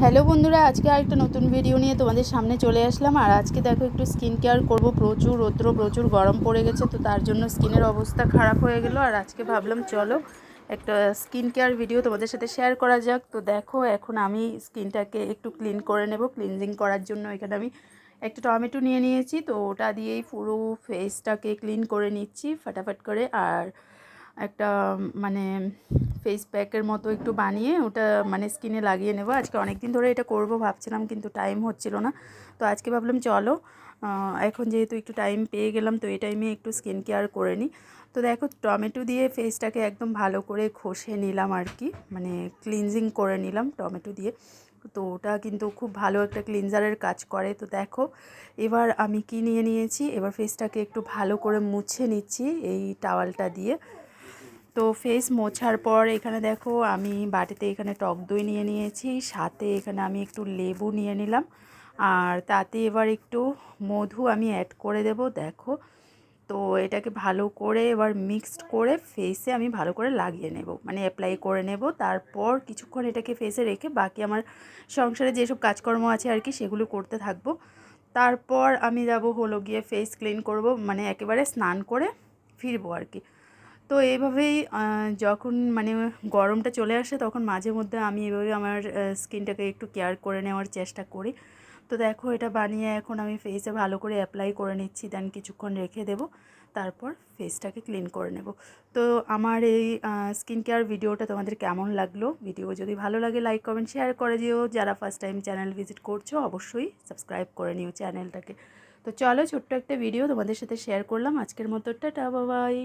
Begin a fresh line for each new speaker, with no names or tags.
Hello বন্ধুরা, আজকে আরেকটা নতুন ভিডিও নিয়ে তোমাদের সামনে চলে আসলাম। আর আজকে দেখো একটু স্কিন কেয়ার করব। প্রচুর রৌদ্র, প্রচুর গরম পড়ে গেছে, তো তার জন্য স্কিনের অবস্থা খারাপ হয়ে গেল। আর আজকে ভাবলাম, চলো একটা স্কিন কেয়ার ভিডিও তোমাদের সাথে শেয়ার করা যাক। তো দেখো, এখন আমি স্কিনটাকে একটু ক্লিন করে নেব। ক্লিনজিং করার জন্য এখানে আমি একটা টমেটো নিয়ে নিয়েছি। তো ওটা দিয়েই পুরো ফেসটাকে ক্লিন করে নিচ্ছি, ফাটাফাট করে। আর একটা মানে ফেস প্যাকের মতো একটু বানিয়ে ওটা মানে স্কিনে লাগিয়ে নেব। আজকে অনেক দিন ধরে এটা করব ভাবছিলাম, কিন্তু টাইম হচ্ছিল না। তো আজকে ভাবলাম চলো এখন যেহেতু একটু টাইম পেয়ে গেলাম, তো এই টাইমে একটু স্কিন কেয়ার করে নিই। তো দেখো, টমেটো দিয়ে ফেসটাকে একদম ভালো করে ঘষে নিলাম আর কি মানে ক্লিনজিং করে নিলাম টমেটো দিয়ে। তো ওটা কিন্তু খুব ভালো একটা ক্লিনজারের কাজ করে। তো দেখো, এবার আমি কি নিয়ে নিয়েছি? এবার ফেসটাকে একটু ভালো করে মুছে নিচ্ছি এই টাওয়ালটা দিয়ে। তো ফেস মোছার পর এখানে দেখো আমি বাটিতে এখানে টক দই নিয়ে নিয়েছি, সাথে এখানে আমি একটু লেবু নিয়ে নিলাম, আর তাতে এবার একটু মধু আমি অ্যাড করে দেব, দেখো। তো এটাকে ভালো করে এবার মিক্সড করে ফেসে আমি ভালো করে লাগিয়ে নেব মানে অ্যাপ্লাই করে নেব, তারপর কিছুক্ষণ এটাকে ফেসে রেখে বাকি আমার সংসারে যেসব কাজকর্ম আছে আর কি সেগুলো করতে থাকব। তারপর আমি যাব হলো গিয়ে ফেস ক্লিন করব মানে একেবারে স্নান করে ফিরবো আর কি। তো এইভাবেই যখন মানে গরমটা চলে আসে তখন মাঝে মধ্যে আমি এভাবে আমার স্কিনটাকে একটু কেয়ার করে নেওয়ার চেষ্টা করি। তো দেখো এটা বানিয়ে এখন আমি ফেসে ভালো করে অ্যাপ্লাই করে নিচ্ছি দেন কিছুক্ষণ রেখে দেব, তারপর ফেসটাকে ক্লিন করে নেব। তো আমার এই স্কিন কেয়ার ভিডিওটা তোমাদের কেমন লাগল? ভিডিও যদি ভালো লাগে লাইক কমেন্ট শেয়ার করে দিও। যারা ফার্স্ট টাইম চ্যানেল ভিজিট করছ, অবশ্যই সাবস্ক্রাইব করে নিও চ্যানেলটাকে তো চলো ছোট্ট একটা ভিডিও তোমাদের সাথে শেয়ার করলাম। আজকের মতো টাটা বাবাই